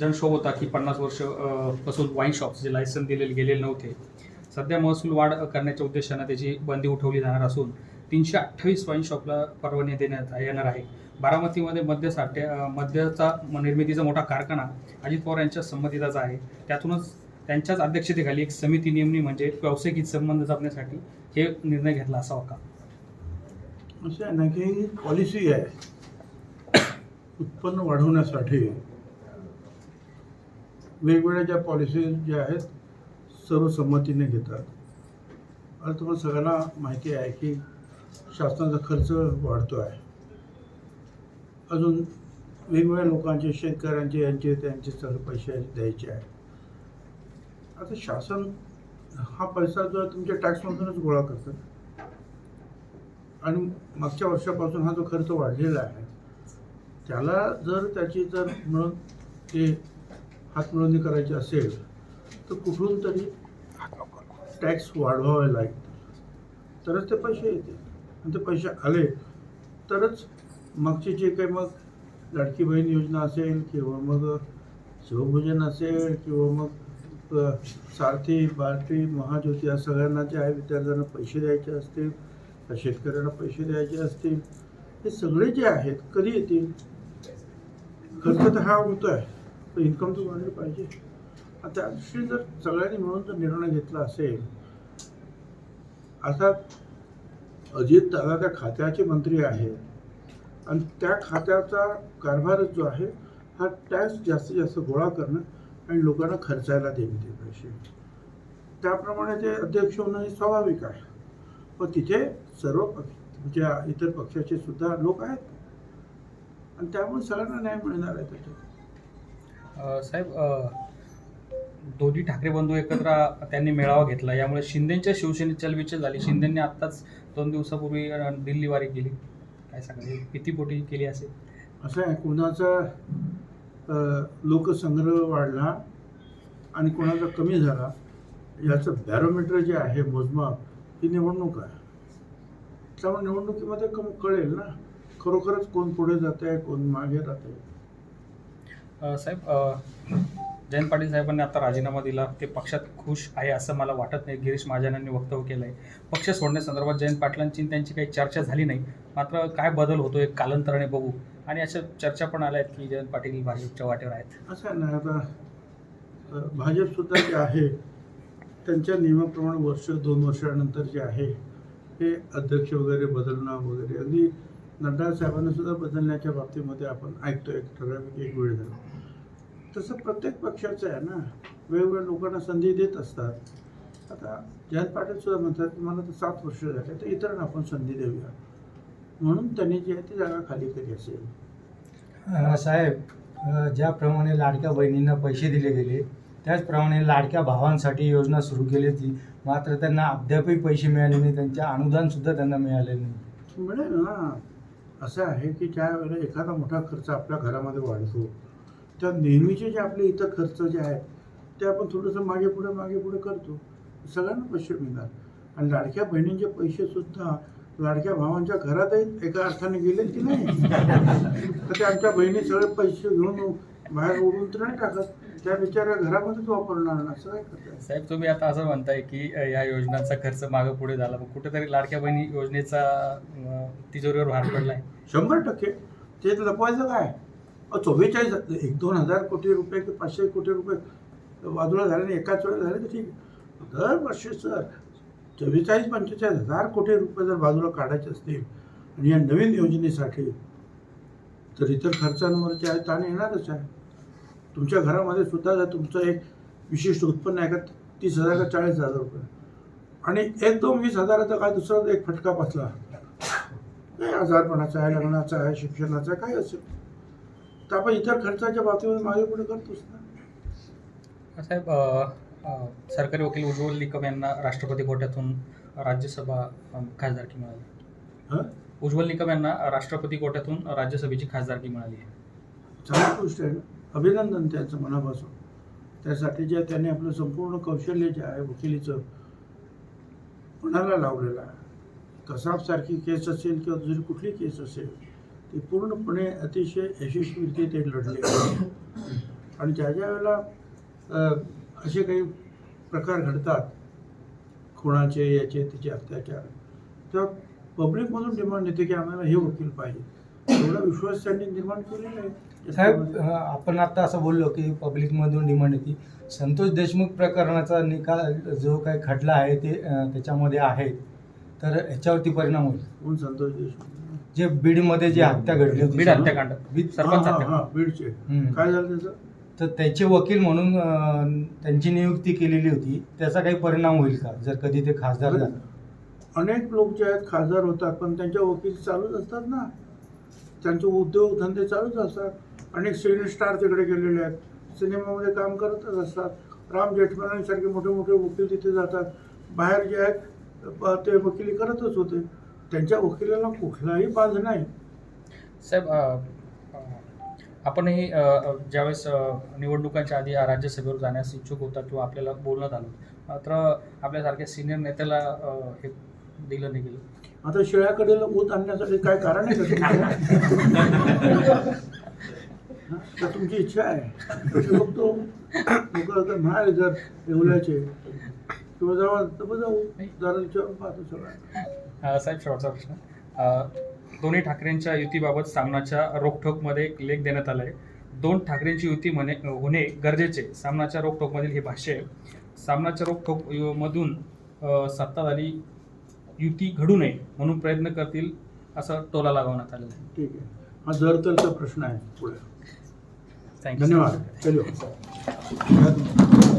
जनशोभ होता की पन्नास वर्षपासून वाईन शॉप्स जे लायसन दिलेले गेलेले नव्हते. सध्या महसूल वाढ करण्याच्या उद्देशानं त्याची बंदी उठवली जाणार असून तीनशे अठ्ठावीस वाईन शॉपला परवानगी देण्यात येणार आहे. बारामतीमध्ये मद्य साठ्या मद्याचा म- निर्मितीचा मोठा कारखाना अजित पवार यांच्या संमतीचा आहे. त्यातूनच त्यांच्याच अध्यक्षतेखाली एक समिती नेमणी म्हणजे व्यावसायिक हितसंबंध जपण्यासाठी हे निर्णय घेतला असावा का? असं आहे ना की पॉलिसी आहे. उत्पन्न वाढवण्यासाठी वेगवेगळ्या ज्या पॉलिसीज ज्या आहेत सर्व संमतीने घेतात. आता तुम्हाला सगळ्यांना माहिती आहे की शासनाचा खर्च वाढतो आहे अजून वेगवेगळ्या लोकांचे शेतकऱ्यांचे यांचे त्यांचे सगळे पैसे द्यायचे आहे आता शासन हा पैसा जो आहे तुमच्या टॅक्समधूनच गोळा करतं. आणि मागच्या वर्षापासून हा जो खर्च वाढलेला आहे त्याला जर त्याची जर म्हणून ते हातमिळवणी करायची असेल तर कुठून तरी टॅक्स वाढवावे लागेल. तरच ते पैसे येतील. आणि ते पैसे आले तरच मागचे जे काही मग लाडकी बहीण योजना असेल किंवा मग शिवभोजन असेल किंवा मग सारथी बारथी महाज्योती या सगळ्यांना जे आहे विद्यार्थ्यांना पैसे द्यायचे असतील त्या शेतकऱ्यांना पैसे द्यायचे असतील हे सगळे जे आहेत कधी येतील? खर्च तर हा होतो आहे पण इन्कम तर वाढलं पाहिजे. त्या दृष्टीने जर सगळ्यांनी मिळून जर निर्णय घेतला असेल आता अजित दादा त्या खात्याचे मंत्री आहेत. आणि त्या खात्याचा कारभारच जो आहे हा टॅक्स जास्तीत जास्त गोळा करणं आणि लोकांना खर्चायला देणे ते पैसे. त्याप्रमाणे ते अध्यक्ष होणं हे स्वाभाविक आहे. पण तिथे सर्व पक्ष म्हणजे इतर पक्षाचे सुद्धा लोक आहेत. आणि त्यामुळे सगळ्यांना न्याय मिळणार आहे त्याच्यात. साहेब दोन्ही ठाकरे बंधू एकत्र त्यांनी मेळावा घेतला. यामुळे शिंदेच्या शिवसेनेत चलबिचल झाली. शिंदेंनी आत्ताच दोन दिवसापूर्वी दिल्लीवारी दिल्ली वारी केली. काय सांगा किती पोटी केली असेल? असं आहे कोणाचा लोकसंग्रह वाढला आणि कोणाचा कमी झाला याचं बॅरोमीटर जे आहे मोजमाप ही निवडणूक आहे. त्यामुळे निवडणुकीमध्ये कम कळेल ना. खरोखरच कोण पुढे जात आहे कोण मागे जात आहे साहेब जयंत पाटील साहेबांनी आता राजीनामा दिला ते पक्षात खुश आहे असं मला वाटत नाही. गिरीश महाजनांनी वक्तव्य केलं आहे पक्ष सोडण्यासंदर्भात जयंत पाटलांची त्यांची काही चर्चा झाली नाही. मात्र काय बदल होतो एक कालांतराने बघू. आणि अशा चर्चा पण आल्या आहेत की जयंत पाटील भाजपच्या वाटेवर आहेत. असं नाही आता भाजपसुद्धा जे आहे त्यांच्या नियमाप्रमाणे वर्ष दोन वर्षानंतर जे आहे हे अध्यक्ष वगैरे बदलणं वगैरे अगदी नड्डा साहेबांना सुद्धा बदलण्याच्या बाबतीमध्ये आपण ऐकतो एक ठराविक एक वेळ झाला. तसं प्रत्येक पक्षाचं आहे ना वेगवेगळ्या लोकांना संधी देत असतात. आता जयंत पाटील सुद्धा म्हणतात मला तर सात वर्ष झाले तर इतरांना आपण संधी देऊया. म्हणून त्यांनी जी आहे ती जागा खाली केली असेल. साहेब ज्याप्रमाणे लाडक्या बहिणींना पैसे दिले गेले त्याचप्रमाणे लाडक्या भावांसाठी योजना सुरू केली होती. मात्र त्यांना अद्यापही पैसे मिळाले नाही त्यांच्या अनुदानसुद्धा त्यांना मिळाले नाही. मिळेल ना. असं आहे की ज्या वेळेला एखादा मोठा खर्च आपल्या घरामध्ये वाढतो त्या नेहमीचे जे आपले इतर खर्च जे आहेत ते आपण थोडंसं मागे पुढे मागे पुढे करतो. सगळ्यांना पैसे मिळणार. आणि लाडक्या बहिणींचे पैसे सुद्धा लाडक्या भावांच्या घरातही एका अर्थाने गेले की नाही? तर ते आमच्या बहिणी सगळे पैसे घेऊन बाहेर उडून तर नाही टाकत. त्या बिचाऱ्या घरामध्येच वापरणार ना असं काय करतात साहेब तुम्ही आता असं म्हणताय की अ, या योजनांचा खर्च मागं पुढे झाला. पण कुठेतरी लाडक्या बहिणी योजनेचा अ, तिजोरीवर भार पडलाय. शंभर टक्के. ते लपवायचं काय? अहो, चव्वेचाळीस एक दोन हजार कोटी रुपये की पाचशे कोटी रुपये बाजूला झाले एकाच वेळेला झाले तर ठीक आहे. दरवर्षी सर चव्वेचाळीस पंचेचाळीस हजार कोटी रुपये जर बाजूला काढायचे असतील आणि या नवीन योजनेसाठी तर इतर खर्चांवर जे आहे ताण येणारच आहे. तुमच्या घरामध्ये सुद्धा जर तुमचं एक विशिष्ट उत्पन्न आहे का तीस हजार का चाळीस हजार रुपये. आणि एक दोन वीस हजाराचा काय दुसरा एक फटका बसला. काय आजारपणाचा आहे लग्नाचा आहे शिक्षणाचा आहे, काय असेल. तर आपण इतर खर्चाच्या बाबतीमध्ये मागे पुढे करतोच ना. साहेब सरकारी वकील उज्ज्वल निकम यांना राष्ट्रपती कोट्यातून राज्यसभा खासदारकी मिळाली? उज्ज्वल निकम यांना राष्ट्रपती कोट्यातून राज्यसभेची खासदारकी मिळाली आहे. चांगली गोष्ट आहे ना. अभिनंदन त्यांचं मनापासून. त्यासाठी जे त्यांनी आपलं संपूर्ण कौशल्य जे आहे वकिलीचं पणाला लावलेलं आहे. कसाबसारखी केस असेल किंवा दुसरी कुठली केस असेल ती पूर्णपणे अतिशय यशस्वीरित्या ते लढले. आणि ज्या ज्या वेळेला असे काही प्रकार घडतात खुणाचे याचे त्याचे अत्याचार तेव्हा पब्लिकमधून डिमांड येते की आम्हाला हे वकील पाहिजे. एवढा विश्वास त्यांनी निर्माण केलेला आहे. साहेब आपण आता असं बोललो की पब्लिकमधून डिमांड येते. संतोष देशमुख प्रकरणाचा निकाल जो काही खटला आहे ते त्याच्यामध्ये आहे. तर ह्याच्यावरती परिणाम होईल. कोण संतोष देशमुख? जे बीडमध्ये जी हत्या घडली होती बीड हत्याकांड. बीडचे. काय झालं त्याचं? तर त्याचे वकील म्हणून त्यांची नियुक्ती केलेली होती. त्याचा काही परिणाम होईल का जर कधी ते खासदार झाले? अनेक लोक जे आहेत खासदार होतात पण त्यांच्या वकील चालूच असतात ना. त्यांचे उद्योग धंदे चालूच असतात. अनेक सिने स्टार तिकडे गेलेले आहेत. सिनेमामध्ये काम करतच असतात. राम जेठमलानीसारखे मोठे मोठे वकील तिथे जातात. बाहेर जे आहेत ते वकिली करतच होते. त्यांच्या वकिलाला कुठलाही बाज नाही. साहेब आपणही ज्यावेळेस निवडणुकांच्या आधी राज्यसभेवर जाण्यास इच्छुक होता किंवा आपल्याला बोलण्यात आलं मात्र आपल्यासारख्या सिनियर नेत्याला हे दिलं नाही गेलं. आता शेळ्याकडे ऊत आणण्यासाठी काय कारण आहे? तर तुमची इच्छा आहे. बघतो लोक जर म्हणाले जर येवल्याचे किंवा जवळ तर जाऊ. जरा विचारून पाहतो सगळं. साहेब शेवटचा प्रश्न. दोन्ही ठाकरेंच्या युतीबाबत सामनाच्या रोखठोकमध्ये एक लेख देण्यात आला आहे दोन ठाकरेंची युती म्हणे होणे गरजेचे. सामनाच्या रोखठोकमधील हे भाष्य आहे. सामनाच्या रोखठोक मधून सत्ताधारी युती घडू नये म्हणून प्रयत्न करतील असं टोला लागवण्यात आलेला आहे. ठीक आहे. हा जर तरचा प्रश्न आहे पुढे. Thank you.